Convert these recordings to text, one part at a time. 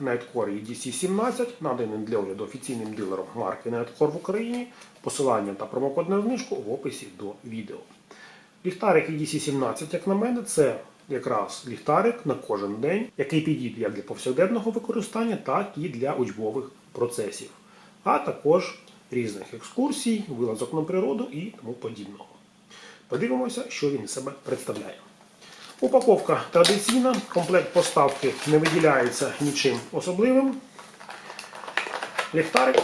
Nightcore EDC17, наданий для огляду офіційним дилером марки Nightcore в Україні. Посилання та промокод на знижку в описі до відео. Ліхтарик EDC17, як на мене, це якраз ліхтарик на кожен день, який підійде як для повсякденного використання, так і для учбових процесів, а також різних екскурсій, вилазок на природу і тому подібного. Подивимося, що він себе представляє. Упаковка традиційна, комплект поставки не виділяється нічим особливим. Ліхтарик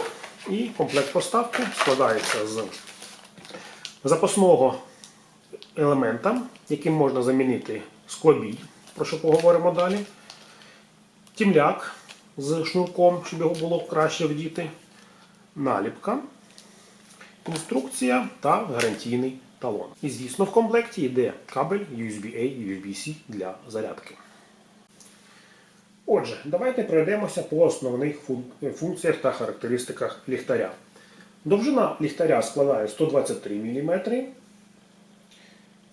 і комплект поставки складається з запасного елемента, яким можна замінити склобій, про що поговоримо далі. Тімляк з шнурком, щоб його було краще вдіти. Наліпка, інструкція та гарантійний талон. І звісно, в комплекті йде кабель USB-A, USB-C для зарядки. Отже, давайте пройдемося по основних функціях та характеристиках ліхтаря. Довжина ліхтаря складає 123 мм,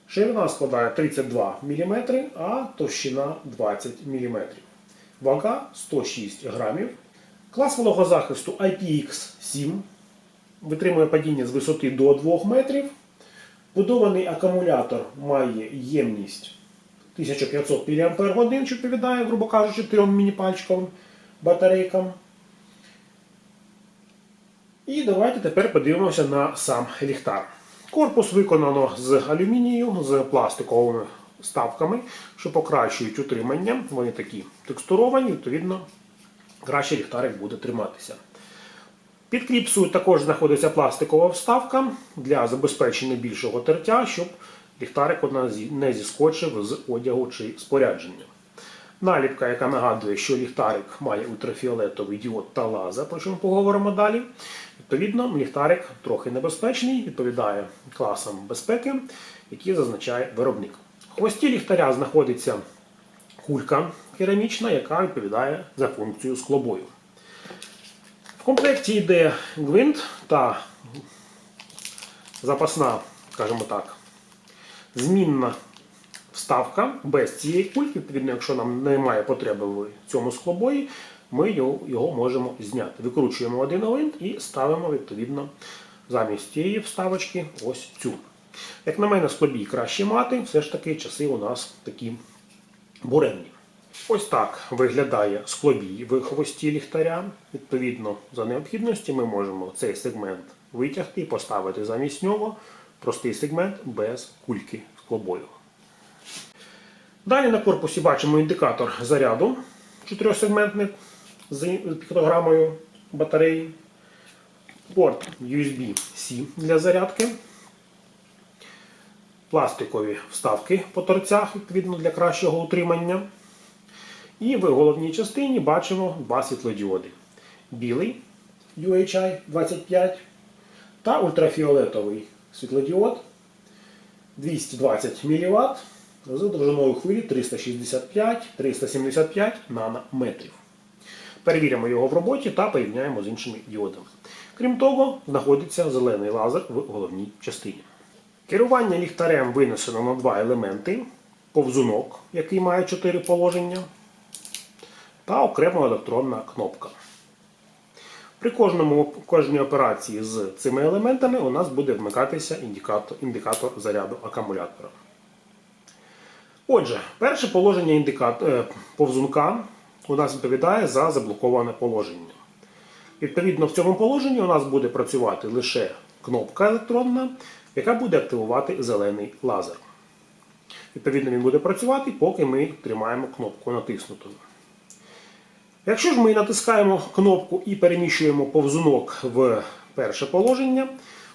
ширина складає 32 мм, а товщина 20 мм. Вага 106 грамів. Клас вологозахисту IPX7 витримує падіння з висоти до 2 метрів. Будований акумулятор має ємність 1500 мАч, що відповідає, грубо кажучи, трьом міні-пальчиковим батарейкам. І давайте тепер подивимося на сам ліхтар. Корпус виконано з алюмінію, з пластиковими ставками, що покращують утримання. Вони такі текстуровані, відповідно, краще ліхтарик буде триматися. Під кліпсою також знаходиться пластикова вставка для забезпечення більшого тертя, щоб ліхтарик не зіскочив з одягу чи спорядження. Наліпка, яка нагадує, що ліхтарик має ультрафіолетовий діод та лазер, про що ми поговоримо далі. Відповідно, ліхтарик трохи небезпечний, відповідає класам безпеки, які зазначає виробник. В хвості ліхтаря знаходиться кулька керамічна, яка відповідає за функцію склобою. В комплекті йде гвинт та запасна, скажімо так, змінна вставка без цієї кульки. Відповідно, якщо нам немає потреби в цьому склобої, ми його, можемо зняти. Викручуємо один гвинт і ставимо відповідно замість цієї вставочки ось цю. Як на мене, склобій краще мати, все ж таки часи у нас такі буремні. Ось так виглядає склобій в хвості ліхтаря. Відповідно, за необхідності ми можемо цей сегмент витягти і поставити замість нього простий сегмент без кульки склобою. Далі на корпусі бачимо індикатор заряду чотирьохсегментний з піктограмою батареї. Порт USB-C для зарядки. Пластикові вставки по торцях, відповідно для кращого утримання. І в головній частині бачимо два світлодіоди. Білий UHI 25 та ультрафіолетовий світлодіод 220 мВт з довжиною хвилі 365-375 нанометрів. Перевіримо його в роботі та порівняємо з іншими діодами. Крім того, знаходиться зелений лазер в головній частині. Керування ліхтарем винесено на два елементи: повзунок, який має 4 положення, та окрема електронна кнопка. При кожному, кожній операції з цими елементами у нас буде вмикатися індикатор, індикатор заряду акумулятора. Отже, перше положення е, повзунка у нас відповідає за заблоковане положення. Відповідно, в цьому положенні у нас буде працювати лише кнопка електронна, яка буде активувати зелений лазер. Відповідно, він буде працювати, поки ми тримаємо кнопку натиснутою. Якщо ж ми натискаємо кнопку і переміщуємо повзунок в перше положення,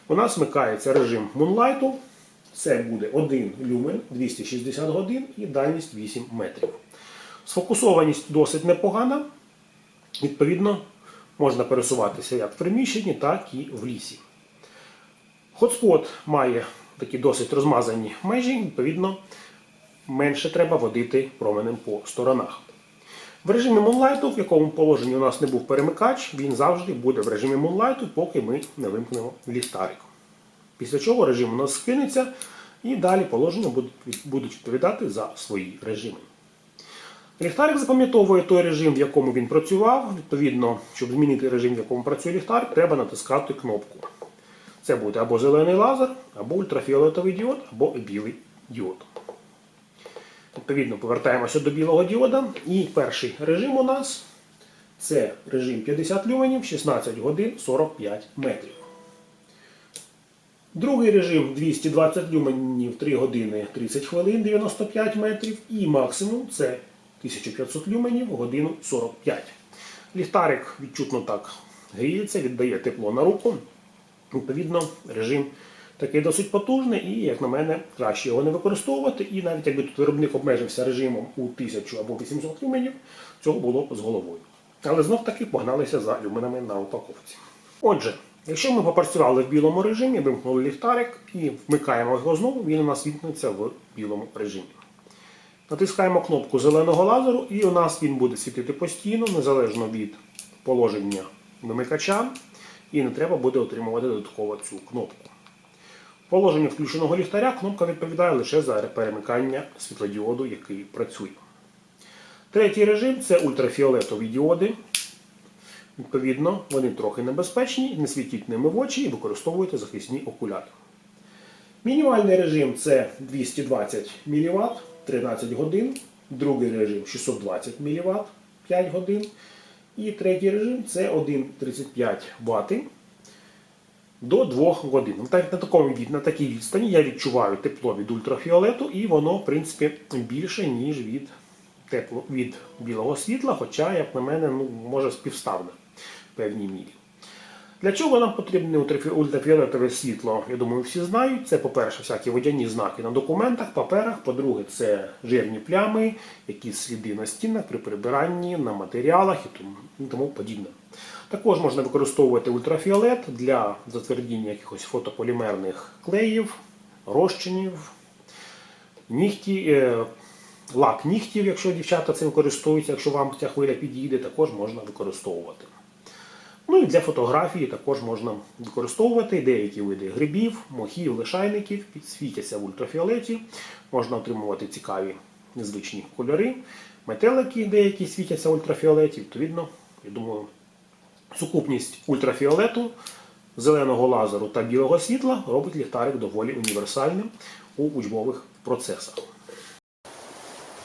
у нас вмикається режим Moonlight. Це буде 1 люмен 260 годин і дальність 8 метрів. Сфокусованість досить непогана. Відповідно, можна пересуватися як в приміщенні, так і в лісі. Хотспот має такі досить розмазані межі, відповідно, менше треба водити променем по сторонах. В режимі Moonlight, в якому положенні у нас не був перемикач, він завжди буде в режимі Moonlight, поки ми не вимкнемо ліхтарик. Після чого режим у нас скинеться і далі положення будуть відповідати за свої режими. Ліхтарик запам'ятовує той режим, в якому він працював. Відповідно, щоб змінити режим, в якому працює ліхтар, треба натискати кнопку. Це буде або зелений лазер, або ультрафіолетовий діод, або білий діод. Відповідно, повертаємося до білого діода. І перший режим у нас це режим 50 люменів, 16 годин 45 метрів. Другий режим 220 люменів 3 години 30 хвилин 95 метрів. І максимум це 1500 люменів годину 45. Ліхтарик відчутно так гріється, віддає тепло на руку. Відповідно, режим такий досить потужний і, як на мене, краще його не використовувати. І навіть якби тут виробник обмежився режимом у 1000 або 800 люменів, цього було б з головою. Але знов таки погналися за люменами на упаковці. Отже, якщо ми попрацювали в білому режимі, вимкнули ліхтарик і вмикаємо його знову, він у нас вімкнеться в білому режимі. Натискаємо кнопку зеленого лазеру, і у нас він буде світити постійно, незалежно від положення вимикача, і не треба буде отримувати додатково цю кнопку. Положення включеного ліхтаря кнопка відповідає лише за перемикання світлодіоду, який працює. Третій режим це ультрафіолетові діоди. Відповідно, вони трохи небезпечні, не світіть ними в очі і використовуйте захисні окуляри. Мінімальний режим це 220 мВт 13 годин, другий режим 620 мВт 5 годин. І третій режим це 1,35 Вт до 2 годин. Ну, Так, на, такому, на такій відстані я відчуваю тепло від ультрафіолету, і воно, в принципі, більше, ніж від, тепло, від білого світла, хоча, як на мене, ну, може співставне в певній мірі. Для чого нам потрібне ультрафіолетове світло? Я думаю, всі знають. Це, по-перше, всякі водяні знаки на документах, паперах. По-друге, це жирні плями, якісь сліди на стінах при прибиранні, на матеріалах і тому, і тому подібне. Також можна використовувати ультрафіолет для затвердіння якихось фотополімерних клеїв, розчинів, нігті, е, лак нігтів, якщо дівчата цим користуються, якщо вам ця хвиля підійде, також можна використовувати. Ну і для фотографії також можна використовувати деякі види грибів, мохів, лишайників, підсвітяться в ультрафіолеті. Можна отримувати цікаві незвичні кольори. Метелики деякі світяться в ультрафіолеті. Відповідно, я думаю, сукупність ультрафіолету, зеленого лазеру та білого світла робить ліхтарик доволі універсальним у учбових процесах.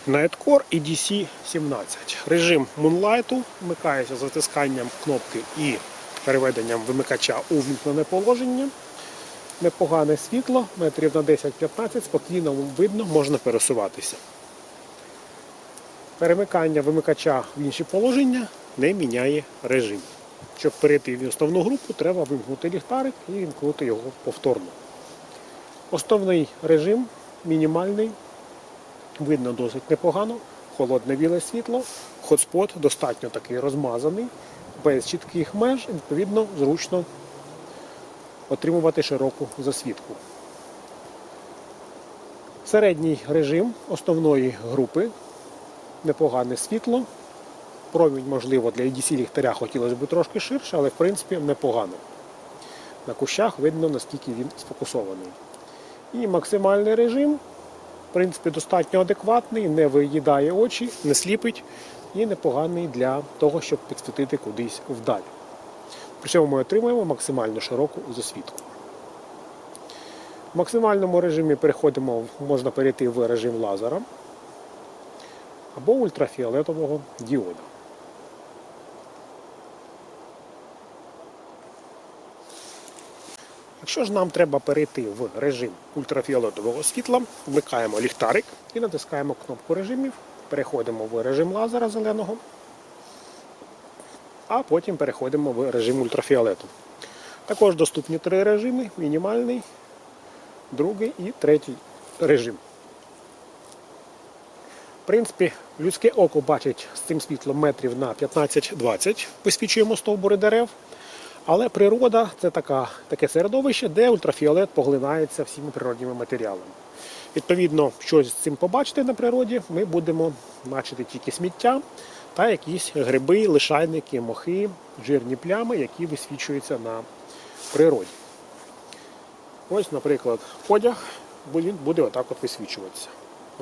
Nightcore EDC 17. Режим Moonlight вмикається затисканням кнопки і переведенням вимикача у вімкнене положення. Непогане світло, метрів на 10-15, спокійно видно, можна пересуватися. Перемикання вимикача в інші положення не міняє режим. Щоб перейти в основну групу, треба вимкнути ліхтарик і вимкнути його повторно. Основний режим мінімальний, видно досить непогано, холодне біле світло, хотспот достатньо такий розмазаний, без чітких меж, відповідно, зручно отримувати широку засвітку. Середній режим основної групи, непогане світло. Промінь, можливо, для EDC ліхтаря хотілося б трошки ширше, але в принципі непогано. На кущах видно, наскільки він сфокусований. І максимальний режим в принципі, достатньо адекватний, не виїдає очі, не сліпить і непоганий для того, щоб підсвітити кудись вдаль. При цьому ми отримуємо максимально широку засвітку. В максимальному режимі переходимо, можна перейти в режим лазера або ультрафіолетового діода. Якщо ж нам треба перейти в режим ультрафіолетового світла, вмикаємо ліхтарик і натискаємо кнопку режимів, переходимо в режим лазера зеленого, а потім переходимо в режим ультрафіолету. Також доступні три режими: мінімальний, другий і третій режим. В принципі, людське око бачить з цим світлом метрів на 15-20, висвічуємо стовбури дерев. Але природа це така, таке середовище, де ультрафіолет поглинається всіми природніми матеріалами. Відповідно, щось з цим побачити на природі, ми будемо бачити тільки сміття та якісь гриби, лишайники, мохи, жирні плями, які висвічуються на природі. Ось, наприклад, одяг буде отак от висвічуватися.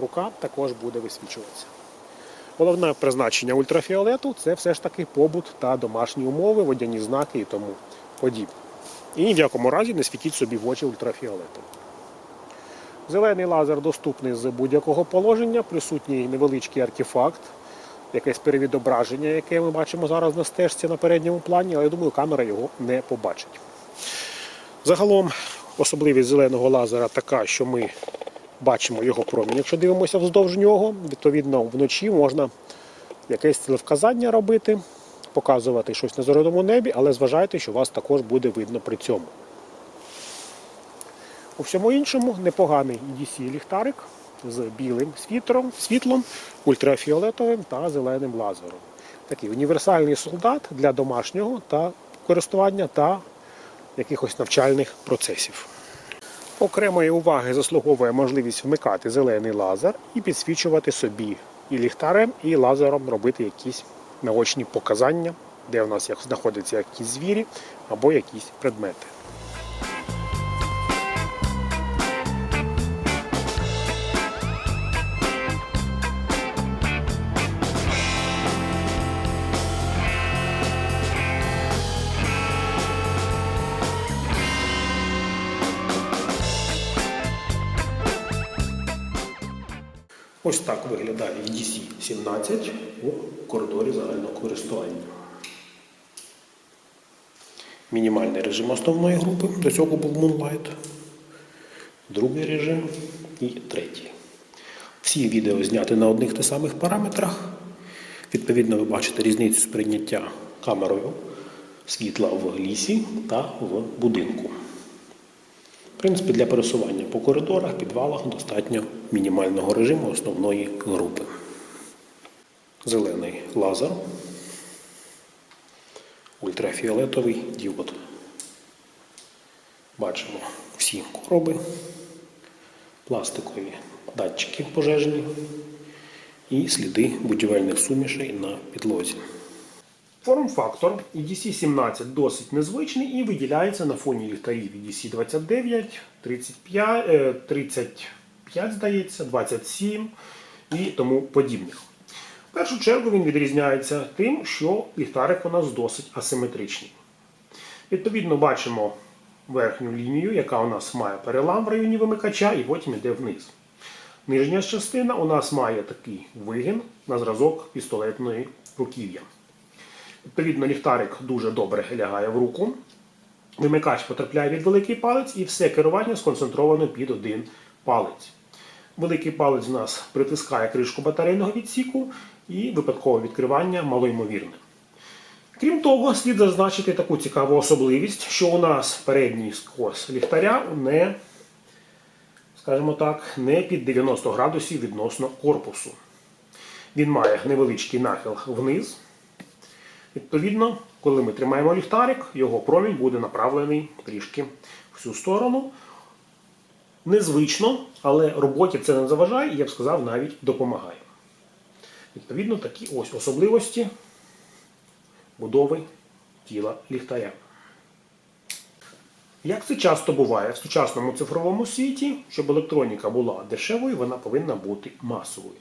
Рука також буде висвічуватися. Головне призначення ультрафіолету це все ж таки побут та домашні умови, водяні знаки і тому подібне. І ні в якому разі не світіть собі в очі ультрафіолетом. Зелений лазер доступний з будь-якого положення, присутній невеличкий артефакт, якесь перевідображення, яке ми бачимо зараз на стежці на передньому плані, але я думаю, камера його не побачить. Загалом особливість зеленого лазера така, що ми бачимо його промінь. Якщо дивимося вздовж нього, відповідно вночі можна якесь цілевказання робити, показувати щось на зоряному небі, але зважайте, що вас також буде видно при цьому. У всьому іншому непоганий EDC ліхтарик з білим світлом, світлом, ультрафіолетовим та зеленим лазером. Такий універсальний солдат для домашнього та користування та якихось навчальних процесів. Окремої уваги заслуговує можливість вмикати зелений лазер і підсвічувати собі і ліхтарем, і лазером робити якісь наочні показання, де в нас знаходяться якісь звірі або якісь предмети. Ось так виглядає EDC 17 у коридорі загального користування. Мінімальний режим основної групи, до цього був Moonlight, другий режим і третій. Всі відео зняті на одних та самих параметрах. Відповідно, ви бачите різницю сприйняття камерою світла в лісі та в будинку. Принципі, для пересування по коридорах, підвалах достатньо мінімального режиму основної групи. Зелений лазер, ультрафіолетовий діод. Бачимо всі короби, пластикові датчики пожежні і сліди будівельних сумішей на підлозі. Форм-фактор EDC-17 досить незвичний і виділяється на фоні ліхтарів EDC-29, 35, е, 35, здається, 27 і тому подібних. В першу чергу він відрізняється тим, що ліхтарик у нас досить асиметричний. Відповідно, бачимо верхню лінію, яка у нас має перелам в районі вимикача і потім йде вниз. Нижня частина у нас має такий вигін на зразок пістолетної руків'я. Відповідно, ліхтарик дуже добре лягає в руку. Вимикач потрапляє від великий палець і все керування сконцентровано під один палець. Великий палець у нас притискає кришку батарейного відсіку і випадкове відкривання малоймовірне. Крім того, слід зазначити таку цікаву особливість, що у нас передній скос ліхтаря не, скажімо так, не під 90 градусів відносно корпусу. Він має невеличкий нахил вниз. Відповідно, коли ми тримаємо ліхтарик, його промінь буде направлений трішки в цю сторону. Незвично, але роботі це не заважає і я б сказав, навіть допомагає. Відповідно, такі ось особливості будови тіла ліхтаря. Як це часто буває в сучасному цифровому світі, щоб електроніка була дешевою, вона повинна бути масовою.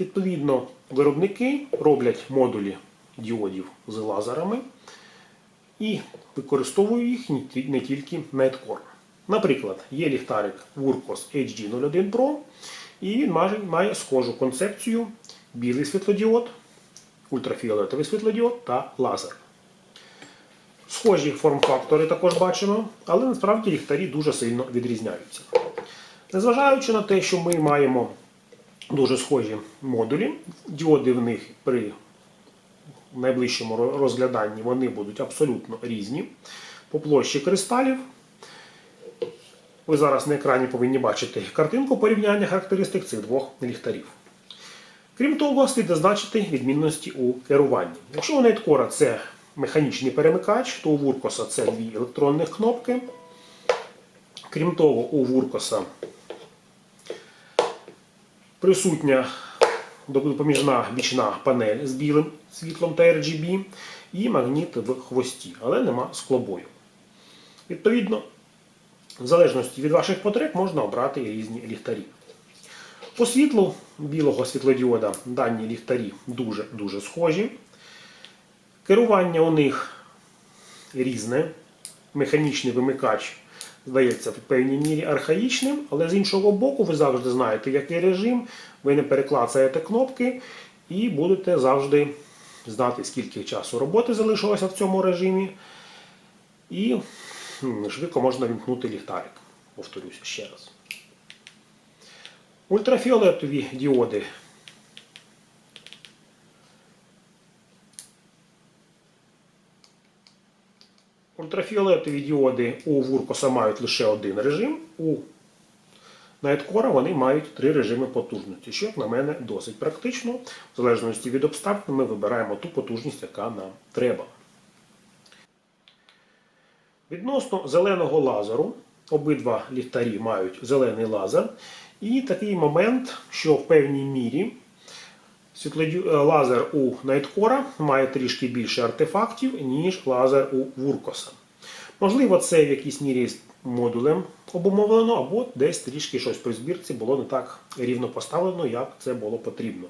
Відповідно, виробники роблять модулі діодів з лазерами і використовують їх не тільки Netcore. Наприклад, є ліхтарик Wurkos HD01 Pro, і він має схожу концепцію: білий світлодіод, ультрафіолетовий світлодіод та лазер. Схожі форм-фактори також бачимо, але насправді ліхтарі дуже сильно відрізняються. Незважаючи на те, що ми маємо дуже схожі модулі, діоди в них при найближчому розгляданні вони будуть абсолютно різні. По площі кристалів. Ви зараз на екрані повинні бачити картинку порівняння характеристик цих двох ліхтарів. Крім того, слід зазначити відмінності у керуванні. Якщо у Nightcore це механічний перемикач, то у Вуркоса це дві електронних кнопки. Крім того, у Вуркоса присутня допоміжна бічна панель з білим світлом та RGB і магніт в хвості, але нема склобою. Відповідно, в залежності від ваших потреб можна обрати різні ліхтарі. По світлу білого світлодіода дані ліхтарі дуже-дуже схожі. Керування у них різне. Механічний вимикач здається в певній мірі архаїчним, але з іншого боку, ви завжди знаєте, який режим, ви не переклацаєте кнопки і будете завжди знати, скільки часу роботи залишилося в цьому режимі. І швидко можна вімкнути ліхтарик. Повторюся ще раз. Ультрафіолетові діоди Ультрафіолетові діоди у Вуркоса мають лише один режим. У Nightcore вони мають три режими потужності, що, як на мене, досить практично. В залежності від обставин ми вибираємо ту потужність, яка нам треба. Відносно зеленого лазеру, обидва ліхтарі мають зелений лазер. І такий момент, що в певній мірі лазер у Nightcore має трішки більше артефактів, ніж лазер у Вуркоса. Можливо, це в якійсь мірі з модулем обумовлено, або десь трішки щось при збірці було не так рівно поставлено, як це було потрібно.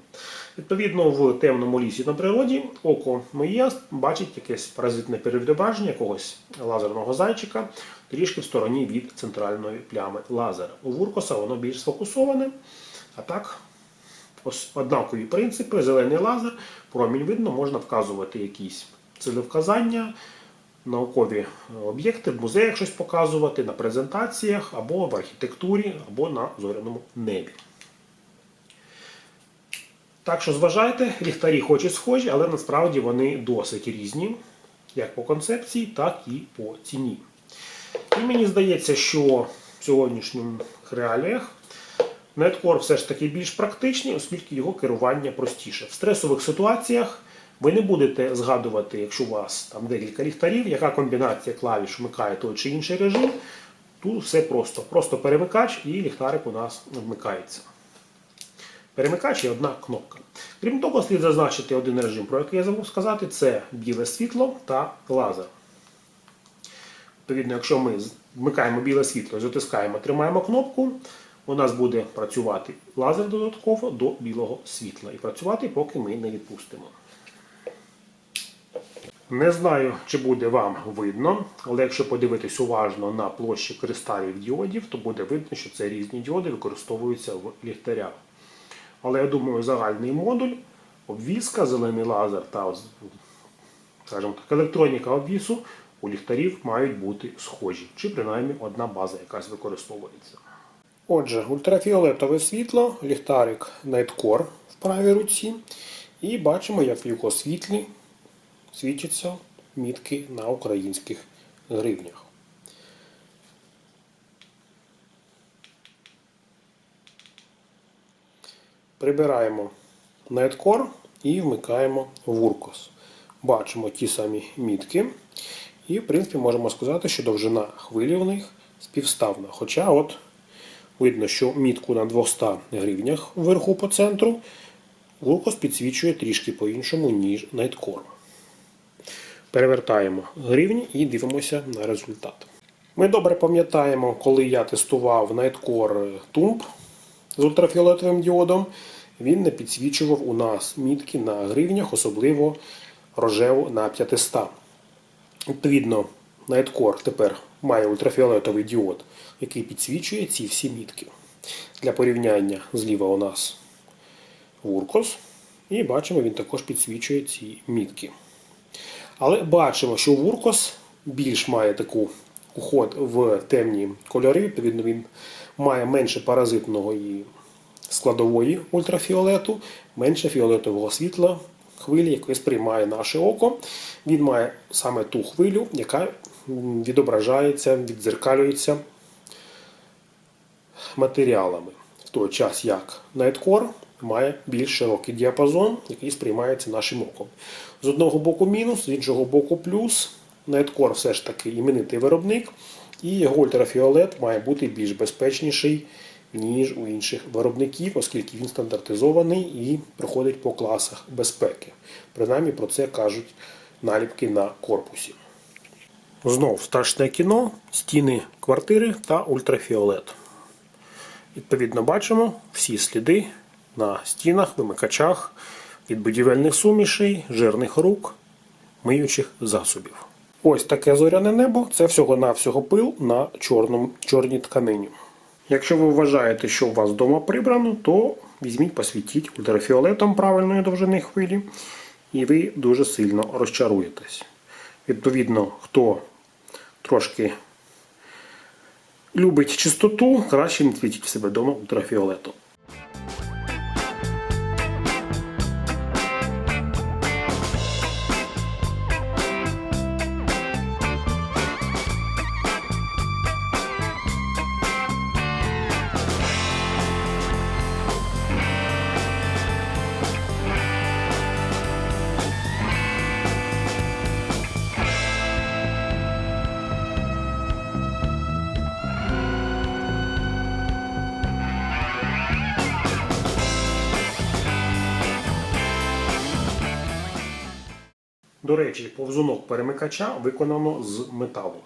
Відповідно, в темному лісі на природі око моє бачить якесь паразитне перевідображення якогось лазерного зайчика трішки в стороні від центральної плями лазера. У Вуркоса воно більш сфокусоване, а так однакові принципи, зелений лазер, промінь видно, можна вказувати якісь цілевказання, наукові об'єкти, в музеях щось показувати, на презентаціях, або в архітектурі, або на зоряному небі. Так що зважайте, ліхтарі хоч і схожі, але насправді вони досить різні, як по концепції, так і по ціні. І мені здається, що в сьогоднішніх реаліях Netcore все ж таки більш практичний, оскільки його керування простіше. В стресових ситуаціях ви не будете згадувати, якщо у вас там декілька ліхтарів, яка комбінація клавіш вмикає той чи інший режим. Тут все просто. Просто перемикач і ліхтарик у нас вмикається. Перемикач є одна кнопка. Крім того, слід зазначити один режим, про який я забув сказати, це біле світло та лазер. Відповідно, якщо ми вмикаємо біле світло, затискаємо, тримаємо кнопку, у нас буде працювати лазер додатково до білого світла. І працювати, поки ми не відпустимо. Не знаю, чи буде вам видно, але якщо подивитись уважно на площі кристалів діодів, то буде видно, що це різні діоди використовуються в ліхтарях. Але я думаю, загальний модуль, обвіска, зелений лазер та скажімо так, електроніка обвісу у ліхтарів мають бути схожі, чи принаймні одна база якась використовується. Отже, ультрафіолетове світло, ліхтарик Nightcore в правій руці. І бачимо, як в його світлі свідчаться мітки на українських гривнях. Прибираємо Nightcore і вмикаємо Вуркос. Бачимо ті самі мітки. І, в принципі, можемо сказати, що довжина хвилі в них співставна. Хоча от видно, що мітку на 200 гривнях вверху по центру Вуркос підсвічує трішки по-іншому, ніж Nightcore. Перевертаємо гривні і дивимося на результат. Ми добре пам'ятаємо, коли я тестував Nightcore Tump з ультрафіолетовим діодом, він не підсвічував у нас мітки на гривнях, особливо рожеву на 500. Відповідно, Nightcore тепер має ультрафіолетовий діод, який підсвічує ці всі мітки. Для порівняння зліва у нас Вуркос. І бачимо, він також підсвічує ці мітки. Але бачимо, що Вуркос більш має таку уход в темні кольори, відповідно, він має менше паразитної складової ультрафіолету, менше фіолетового світла, хвилі, яке сприймає наше око. Він має саме ту хвилю, яка відображається, віддзеркалюється матеріалами. В той час як Nightcore має більш широкий діапазон, який сприймається нашим оком. З одного боку мінус, з іншого боку плюс. Nightcore все ж таки іменитий виробник, і його ультрафіолет має бути більш безпечніший, ніж у інших виробників, оскільки він стандартизований і проходить по класах безпеки. Принаймні про це кажуть наліпки на корпусі. Знов страшне кіно, стіни квартири та ультрафіолет. Відповідно, бачимо всі сліди на стінах, вимикачах від будівельних сумішей, жирних рук, миючих засобів. Ось таке зоряне небо це всього-навсього пил на чорному, чорній тканині. Якщо ви вважаєте, що у вас вдома прибрано, то візьміть, посвітіть ультрафіолетом правильної довжини хвилі, і ви дуже сильно розчаруєтесь. Відповідно, хто трошки любить чистоту, краще не світіть в себе вдома ультрафіолетом. Перемикача виконано з металу.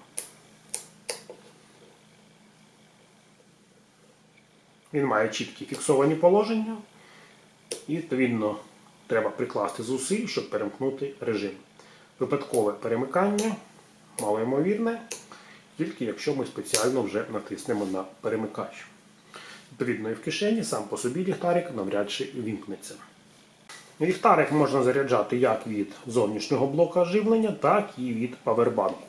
Він має чіткі фіксовані положення. І, відповідно, треба прикласти зусиль, щоб перемкнути режим. Випадкове перемикання малоймовірне, тільки якщо ми спеціально вже натиснемо на перемикач. Відповідно, і в кишені сам по собі ліхтарик навряд чи вімкнеться. Ліхтарик можна заряджати як від зовнішнього блока живлення, так і від павербанку.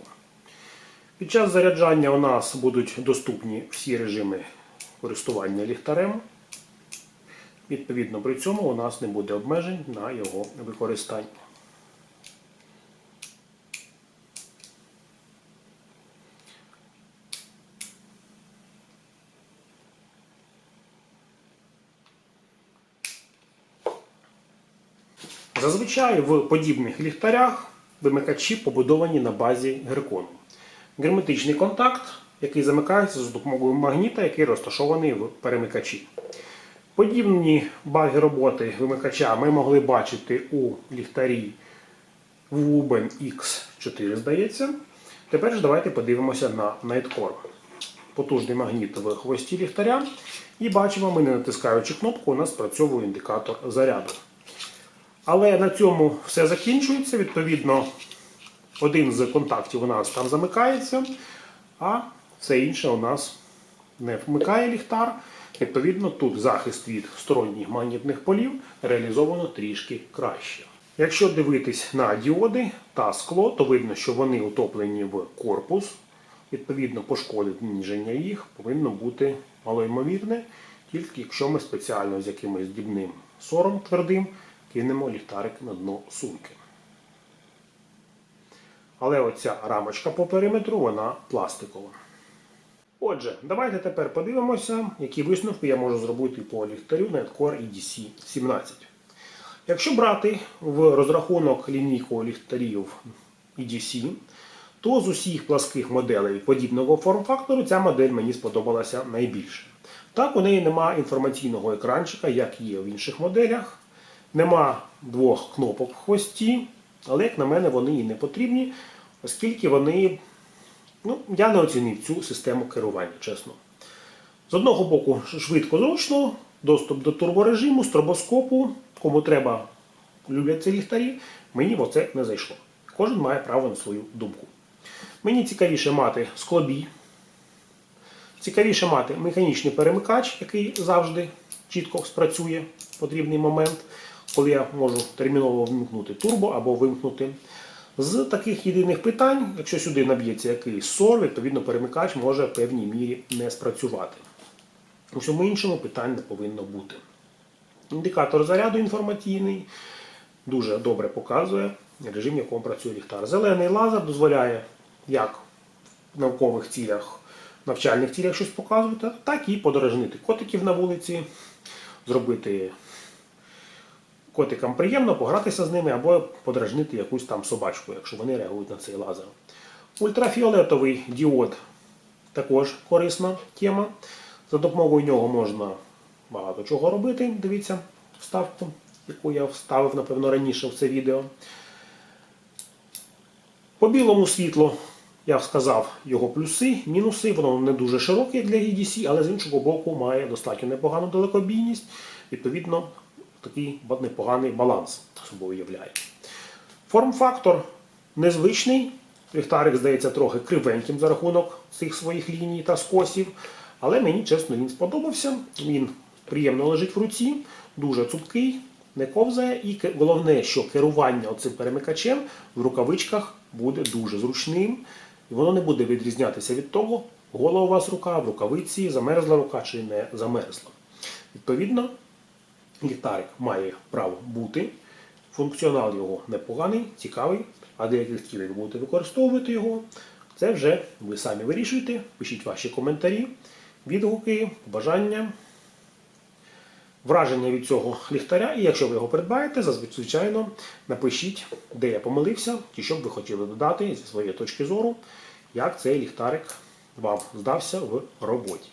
Під час заряджання у нас будуть доступні всі режими користування ліхтарем. Відповідно, при цьому у нас не буде обмежень на його використання. Зазвичай в подібних ліхтарях вимикачі побудовані на базі геркону. Герметичний контакт, який замикається за допомогою магніта, який розташований в перемикачі. Подібні баги роботи вимикача ми могли бачити у ліхтарі Wuben X4, здається. Тепер ж давайте подивимося на Nightcore. Потужний магніт в хвості ліхтаря. І бачимо, ми не натискаючи кнопку, у нас спрацьовує індикатор заряду. Але на цьому все закінчується. Відповідно, один з контактів у нас там замикається, а все інше у нас не вмикає ліхтар. Відповідно, тут захист від сторонніх магнітних полів реалізовано трішки краще. Якщо дивитись на діоди та скло, то видно, що вони утоплені в корпус. Відповідно, пошкодження їх повинно бути малоймовірне, тільки якщо ми спеціально з якимось дрібним сором твердим кинемо ліхтарик на дно сумки. Але оця рамочка по периметру вона пластикова. Отже, давайте тепер подивимося, які висновки я можу зробити по ліхтарю Netcore EDC 17. Якщо брати в розрахунок лінійку ліхтарів EDC, то з усіх пласких моделей подібного форм-фактору ця модель мені сподобалася найбільше. Так, у неї немає інформаційного екранчика, як є в інших моделях. Нема двох кнопок в хвості, але, як на мене, вони і не потрібні, оскільки вони. Ну, я не оцінив цю систему керування, чесно. З одного боку, швидко зручно, доступ до турборежиму, стробоскопу, кому треба, люблять ці ліхтарі, мені в оце не зайшло. Кожен має право на свою думку. Мені цікавіше мати склобій, цікавіше мати механічний перемикач, який завжди чітко спрацює в потрібний момент, коли я можу терміново вимкнути турбо або вимкнути. З таких єдиних питань, якщо сюди наб'ється якийсь сор, відповідно перемикач може в певній мірі не спрацювати. У всьому іншому питань не повинно бути. Індикатор заряду інформаційний дуже добре показує режим, в якому працює ліхтар. Зелений лазер дозволяє як в наукових цілях, навчальних цілях щось показувати, так і подорожнити котиків на вулиці, зробити котикам приємно погратися з ними або подражнити якусь там собачку, якщо вони реагують на цей лазер. Ультрафіолетовий діод також корисна тема. За допомогою нього можна багато чого робити. Дивіться вставку, яку я вставив, напевно, раніше в це відео. По білому світлу Я сказав його плюси, мінуси. Воно не дуже широке для EDC, але з іншого боку має достатньо непогану далекобійність. Відповідно, такий непоганий баланс собою являє. Форм-фактор незвичний. Ліхтарик здається трохи кривеньким за рахунок цих своїх ліній та скосів. Але мені, чесно, він сподобався. Він приємно лежить в руці, дуже цупкий, не ковзає. І головне, що керування цим перемикачем в рукавичках буде дуже зручним. І воно не буде відрізнятися від того, гола у вас рука, в рукавиці, замерзла рука чи не замерзла. Відповідно, ліхтарик має право бути. Функціонал його непоганий, цікавий, а деяких цілей ви будете використовувати його. Це вже ви самі вирішуєте. Пишіть ваші коментарі, відгуки, бажання, враження від цього ліхтаря. І якщо ви його придбаєте, звичайно напишіть, де я помилився, чи що б ви хотіли додати зі своєї точки зору, як цей ліхтарик вам здався в роботі.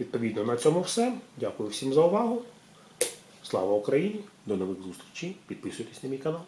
Відповідно, на цьому все. Дякую всім за увагу. Слава Україні! До нових зустрічей. Підписуйтесь на мій канал.